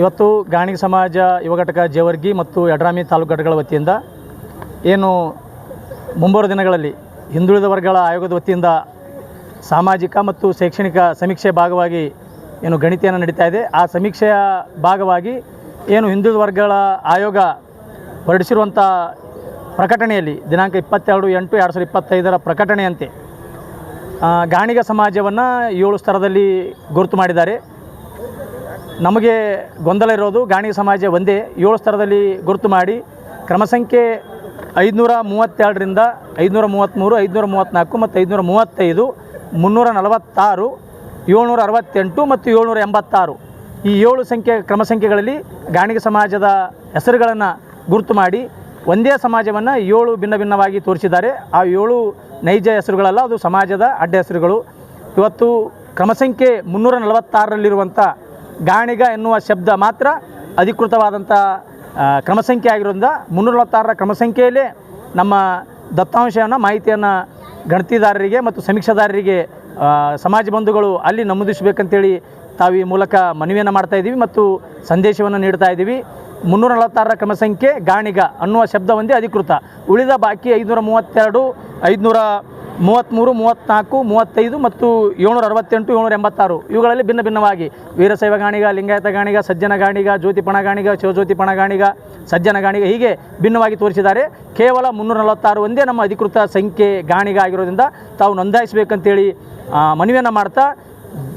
ಇವತ್ತು ಗಾಣಿಗ ಸಮಾಜ ಯುವ ಘಟಕ ಜೇವರ್ಗಿ ಮತ್ತು ಯಡ್ರಾಮಿ ತಾಲೂಕು ಘಟಕಗಳ ವತಿಯಿಂದ ಏನು ಮುಂಬರುವ ದಿನಗಳಲ್ಲಿ ಹಿಂದುಳಿದ ವರ್ಗಗಳ ಆಯೋಗದ ವತಿಯಿಂದ ಸಾಮಾಜಿಕ ಮತ್ತು ಶೈಕ್ಷಣಿಕ ಸಮೀಕ್ಷೆ ಭಾಗವಾಗಿ ಏನು ಗಣಿತೆಯನ್ನು ನಡೀತಾ ಇದೆ. ಆ ಸಮೀಕ್ಷೆಯ ಭಾಗವಾಗಿ ಏನು ಹಿಂದುಳಿದ ವರ್ಗಗಳ ಆಯೋಗ ಹೊರಡಿಸಿರುವಂಥ ಪ್ರಕಟಣೆಯಲ್ಲಿ ದಿನಾಂಕ ಇಪ್ಪತ್ತೆರಡು ಎಂಟು ಎರಡು ಸಾವಿರದ ಇಪ್ಪತ್ತೈದರ ಪ್ರಕಟಣೆಯಂತೆ ಗಾಣಿಗ ಸಮಾಜವನ್ನು ಏಳು ಸ್ತರದಲ್ಲಿ ಗುರುತು ಮಾಡಿದ್ದಾರೆ. ನಮಗೆ ಗೊಂದಲ ಇರೋದು ಗಾಣಿ ಸಮಾಜ ಒಂದೇ. ಏಳು ಸ್ತರದಲ್ಲಿ ಗುರುತು ಮಾಡಿ ಕ್ರಮ ಸಂಖ್ಯೆ ಐದುನೂರ ಮೂವತ್ತೆರಡರಿಂದ ಐದುನೂರ ಮೂವತ್ತ್ಮೂರು, ಐದುನೂರ ಮೂವತ್ತ್ನಾಲ್ಕು ಮತ್ತು ಐದುನೂರ ಮೂವತ್ತೈದು, ಮುನ್ನೂರ ನಲವತ್ತಾರು, ಏಳ್ನೂರ ಅರವತ್ತೆಂಟು ಮತ್ತು ಏಳ್ನೂರ ಎಂಬತ್ತಾರು. ಈ ಏಳು ಸಂಖ್ಯೆ ಕ್ರಮ ಸಂಖ್ಯೆಗಳಲ್ಲಿ ಗಾಣಿಗ ಸಮಾಜದ ಹೆಸರುಗಳನ್ನು ಗುರುತು ಮಾಡಿ ಒಂದೇ ಸಮಾಜವನ್ನು ಏಳು ಭಿನ್ನ ಭಿನ್ನವಾಗಿ ತೋರಿಸಿದ್ದಾರೆ. ಆ ಏಳು ನೈಜ ಹೆಸರುಗಳಲ್ಲ, ಅದು ಸಮಾಜದ ಅಡ್ಡ ಹೆಸರುಗಳು. ಇವತ್ತು ಕ್ರಮ ಸಂಖ್ಯೆ ಮುನ್ನೂರ ನಲವತ್ತಾರರಲ್ಲಿರುವಂಥ ಗಾಣಿಗ ಎನ್ನುವ ಶಬ್ದ ಮಾತ್ರ ಅಧಿಕೃತವಾದಂಥ ಕ್ರಮಸಂಖ್ಯೆ ಕ್ರಮ ಸಂಖ್ಯೆ ಆಗಿರೋದ್ರಿಂದ ಮುನ್ನೂರ ನಲವತ್ತಾರರ ಕ್ರಮ ಸಂಖ್ಯೆಯಲ್ಲೇ ನಮ್ಮ ದತ್ತಾಂಶವನ್ನು, ಮಾಹಿತಿಯನ್ನು ಗಣತಿದಾರರಿಗೆ ಮತ್ತು ಸಮೀಕ್ಷಾದಾರರಿಗೆ ಸಮಾಜ ಬಂಧುಗಳು ಅಲ್ಲಿ ನಮೂದಿಸಬೇಕಂತೇಳಿ ತಾವು ಈ ಮೂಲಕ ಮನವಿಯನ್ನು ಮಾಡ್ತಾ ಇದ್ದೀವಿ ಮತ್ತು ಸಂದೇಶವನ್ನು ನೀಡ್ತಾ ಇದ್ದೀವಿ. ಮುನ್ನೂರ ನಲವತ್ತಾರರ ಕ್ರಮ ಸಂಖ್ಯೆ ಗಾಣಿಗ ಅನ್ನುವ ಶಬ್ದ ಒಂದೇ ಅಧಿಕೃತ. ಉಳಿದ ಬಾಕಿ ಐದುನೂರ ಮೂವತ್ತೆರಡು, ಐದುನೂರ ಮೂವತ್ತ್ಮೂರು ಮೂವತ್ತ್ನಾಲ್ಕು ಮೂವತ್ತೈದು ಮತ್ತು ಏಳ್ನೂರ ಅರವತ್ತೆಂಟು, ಏಳ್ನೂರ ಎಂಬತ್ತಾರು. ಇವುಗಳಲ್ಲಿ ಭಿನ್ನ ಭಿನ್ನವಾಗಿ ವೀರಶೈವ ಗಾಣಿಗ, ಲಿಂಗಾಯತ ಗಾಣಿಗ, ಸಜ್ಜನ ಗಾಣಿಗ, ಜ್ಯೋತಿಪಣ ಗಾಣಿಗ, ಶಿವಜ್ಯೋತಿಪಣ ಗಾಣಿಗ, ಸಜ್ಜನ ಗಾಣಿಗ ಹೀಗೆ ಭಿನ್ನವಾಗಿ ತೋರಿಸಿದ್ದಾರೆ. ಕೇವಲ ಮುನ್ನೂರ ನಲವತ್ತಾರು ಒಂದೇ ನಮ್ಮ ಅಧಿಕೃತ ಸಂಖ್ಯೆ ಗಾಣಿಗ ಆಗಿರೋದ್ರಿಂದ ತಾವು ನೋಂದಾಯಿಸಬೇಕಂತೇಳಿ ಮನವಿಯನ್ನು ಮಾಡ್ತಾ,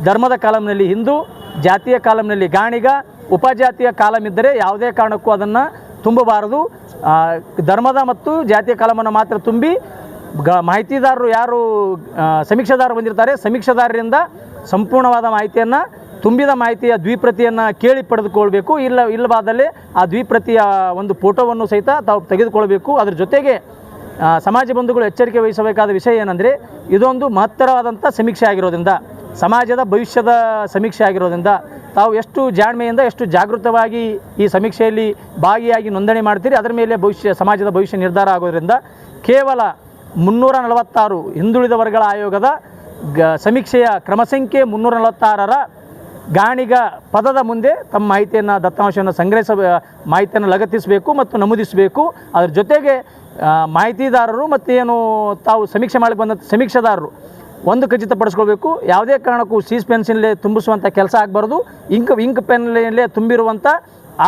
ಧರ್ಮದ ಕಾಲಂನಲ್ಲಿ ಹಿಂದೂ, ಜಾತಿಯ ಕಾಲಂನಲ್ಲಿ ಗಾಣಿಗ, ಉಪಜಾತಿಯ ಕಾಲಂ ಇದ್ದರೆ ಯಾವುದೇ ಕಾರಣಕ್ಕೂ ಅದನ್ನು ತುಂಬಬಾರದು. ಧರ್ಮದ ಮತ್ತು ಜಾತಿಯ ಕಾಲಮನ್ನು ಮಾತ್ರ ತುಂಬಿ ಗ ಮಾಹಿತಿದಾರರು ಯಾರು ಸಮೀಕ್ಷೆದಾರರು ಬಂದಿರ್ತಾರೆ, ಸಮೀಕ್ಷೆದಾರರಿಂದ ಸಂಪೂರ್ಣವಾದ ಮಾಹಿತಿಯನ್ನು, ತುಂಬಿದ ಮಾಹಿತಿಯ ದ್ವಿಪ್ರತಿಯನ್ನು ಕೇಳಿ ಪಡೆದುಕೊಳ್ಬೇಕು. ಇಲ್ಲ, ಇಲ್ಲವಾದಲ್ಲಿ ಆ ದ್ವಿಪ್ರತಿಯ ಒಂದು ಫೋಟೋವನ್ನು ಸಹಿತ ತಾವು ತೆಗೆದುಕೊಳ್ಬೇಕು. ಅದರ ಜೊತೆಗೆ ಸಮಾಜ ಬಂಧುಗಳು ಎಚ್ಚರಿಕೆ ವಹಿಸಬೇಕಾದ ವಿಷಯ ಏನಂದರೆ, ಇದೊಂದು ಮಹತ್ತರವಾದಂಥ ಸಮೀಕ್ಷೆ ಆಗಿರೋದ್ರಿಂದ, ಸಮಾಜದ ಭವಿಷ್ಯದ ಸಮೀಕ್ಷೆ ಆಗಿರೋದ್ರಿಂದ, ತಾವು ಎಷ್ಟು ಜಾಣ್ಮೆಯಿಂದ ಎಷ್ಟು ಜಾಗೃತವಾಗಿ ಈ ಸಮೀಕ್ಷೆಯಲ್ಲಿ ಭಾಗಿಯಾಗಿ ನೋಂದಣಿ ಮಾಡ್ತೀರಿ, ಅದರ ಮೇಲೆ ಭವಿಷ್ಯ, ಸಮಾಜದ ಭವಿಷ್ಯ ನಿರ್ಧಾರ ಆಗೋದ್ರಿಂದ ಕೇವಲ ಮುನ್ನೂರ ನಲವತ್ತಾರು ಹಿಂದುಳಿದ ವರ್ಗಗಳ ಆಯೋಗದ ಗ, ಸಮೀಕ್ಷೆಯ ಕ್ರಮ ಸಂಖ್ಯೆ ಮುನ್ನೂರ ನಲವತ್ತಾರರ ಗಾಣಿಗ ಪದದ ಮುಂದೆ ತಮ್ಮ ಮಾಹಿತಿಯನ್ನು, ದತ್ತಾಂಶವನ್ನು ಸಂಗ್ರಹಿಸ, ಮಾಹಿತಿಯನ್ನು ಲಗತ್ತಿಸಬೇಕು ಮತ್ತು ನಮೂದಿಸಬೇಕು. ಅದರ ಜೊತೆಗೆ ಮಾಹಿತಿದಾರರು ಮತ್ತು ಏನು ತಾವು ಸಮೀಕ್ಷೆ ಮಾಡಕ್ಕೆ ಬಂದ ಸಮೀಕ್ಷೆದಾರರು ಒಂದು ಖಚಿತಪಡಿಸ್ಕೊಳ್ಬೇಕು ಯಾವುದೇ ಕಾರಣಕ್ಕೂ ಸೀಸ್ ಪೆನ್ಸಿನಲ್ಲೇ ತುಂಬಿಸುವಂಥ ಕೆಲಸ ಆಗಬಾರ್ದು. ಇಂಕ್ ಇಂಕ್ ಪೆನ್ನಲ್ಲೇ ತುಂಬಿರುವಂಥ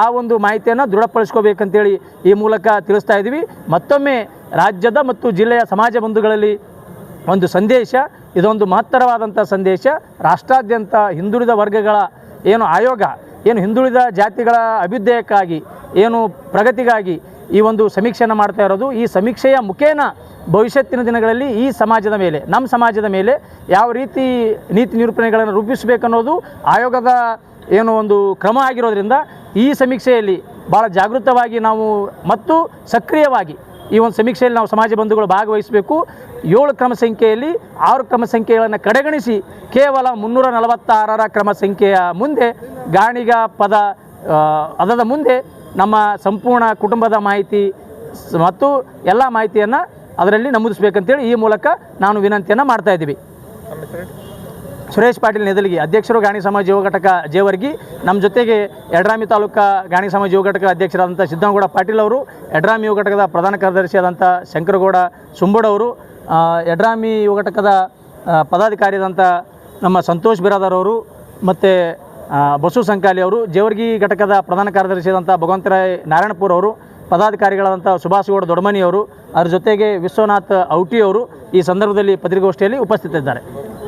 ಆ ಒಂದು ಮಾಹಿತಿಯನ್ನು ದೃಢಪಡಿಸ್ಕೋಬೇಕಂತೇಳಿ ಈ ಮೂಲಕ ತಿಳಿಸ್ತಾ ಇದ್ದೀವಿ. ಮತ್ತೊಮ್ಮೆ ರಾಜ್ಯದ ಮತ್ತು ಜಿಲ್ಲೆಯ ಸಮಾಜ ಬಂಧುಗಳಲ್ಲಿ ಒಂದು ಸಂದೇಶ, ಇದೊಂದು ಮಹತ್ತರವಾದಂಥ ಸಂದೇಶ, ರಾಷ್ಟ್ರಾದ್ಯಂತ ಹಿಂದುಳಿದ ವರ್ಗಗಳ ಏನು ಆಯೋಗ, ಏನು ಹಿಂದುಳಿದ ಜಾತಿಗಳ ಅಭ್ಯುದಯಕ್ಕಾಗಿ, ಏನು ಪ್ರಗತಿಗಾಗಿ ಈ ಒಂದು ಸಮೀಕ್ಷೆಯನ್ನು ಮಾಡ್ತಾ ಇರೋದು. ಈ ಸಮೀಕ್ಷೆಯ ಮುಖೇನ ಭವಿಷ್ಯತ್ತಿನ ದಿನಗಳಲ್ಲಿ ಈ ಸಮಾಜದ ಮೇಲೆ, ನಮ್ಮ ಸಮಾಜದ ಮೇಲೆ ಯಾವ ರೀತಿ ನೀತಿ ನಿರೂಪಣೆಗಳನ್ನು ರೂಪಿಸಬೇಕನ್ನೋದು ಆಯೋಗದ ಏನು ಒಂದು ಕ್ರಮ ಆಗಿರೋದ್ರಿಂದ ಈ ಸಮೀಕ್ಷೆಯಲ್ಲಿ ಭಾಳ ಜಾಗೃತವಾಗಿ ನಾವು ಮತ್ತು ಸಕ್ರಿಯವಾಗಿ ಈ ಒಂದು ಸಮೀಕ್ಷೆಯಲ್ಲಿ ನಾವು ಸಮಾಜ ಬಂಧುಗಳು ಭಾಗವಹಿಸಬೇಕು. ಏಳು ಕ್ರಮ ಸಂಖ್ಯೆಯಲ್ಲಿ ಆರು ಕ್ರಮ ಸಂಖ್ಯೆಗಳನ್ನು ಕಡೆಗಣಿಸಿ ಕೇವಲ ಮುನ್ನೂರ ನಲವತ್ತಾರರ ಕ್ರಮ ಸಂಖ್ಯೆಯ ಮುಂದೆ ಗಾಣಿಗ ಪದ ಅದರ ಮುಂದೆ ನಮ್ಮ ಸಂಪೂರ್ಣ ಕುಟುಂಬದ ಮಾಹಿತಿ ಮತ್ತು ಎಲ್ಲ ಮಾಹಿತಿಯನ್ನು ಅದರಲ್ಲಿ ನಮೂದಿಸಬೇಕಂತೇಳಿ ಈ ಮೂಲಕ ನಾನು ವಿನಂತಿಯನ್ನು ಮಾಡ್ತಾ ಇದ್ದೀವಿ. ಸುರೇಶ್ ಪಾಟೀಲ್ ನೆದಲಿಗಿ, ಅಧ್ಯಕ್ಷರು ಗಾಣಿ ಸಮಾಜ ಯುವ ಘಟಕ ಜೇವರ್ಗಿ, ನಮ್ಮ ಜೊತೆಗೆ ಯಡ್ರಾಮಿ ತಾಲೂಕಾ ಗಾಣಿ ಸಮಾಜ ಯುವ ಘಟಕ ಅಧ್ಯಕ್ಷರಾದಂಥ ಸಿದ್ದನಗೌಡ ಪಾಟೀಲ್ ಅವರು ಯಡ್ರಾಮಿ ಯುವ ಘಟಕದ ಪ್ರಧಾನ ಕಾರ್ಯದರ್ಶಿಯಾದಂಥ ಶಂಕರಗೌಡ ಸುಂಬಡವರು ಎಡ್ರಾಮಿ ಯುವ ಘಟಕದ ಪದಾಧಿಕಾರಿಯಾದಂಥ ನಮ್ಮ ಸಂತೋಷ್ ಬಿರಾದರ್ ಅವರು ಮತ್ತು ಬಸು ಸಂಕಾಲಿ ಅವರು, ಜೇವರ್ಗಿ ಘಟಕದ ಪ್ರಧಾನ ಕಾರ್ಯದರ್ಶಿಯಾದಂಥ ಭಗವಂತರಾಯ್ ನಾರಾಯಣಪುರ ಅವರು, ಪದಾಧಿಕಾರಿಗಳಾದಂಥ ಸುಭಾಷ್ಗೌಡ ಗೌಡ ಅದರ ಜೊತೆಗೆ ವಿಶ್ವನಾಥ್ ಔಟಿ ಅವರು ಈ ಸಂದರ್ಭದಲ್ಲಿ ಪತ್ರಿಕಾಗೋಷ್ಠಿಯಲ್ಲಿ ಉಪಸ್ಥಿತರಿದ್ದಾರೆ.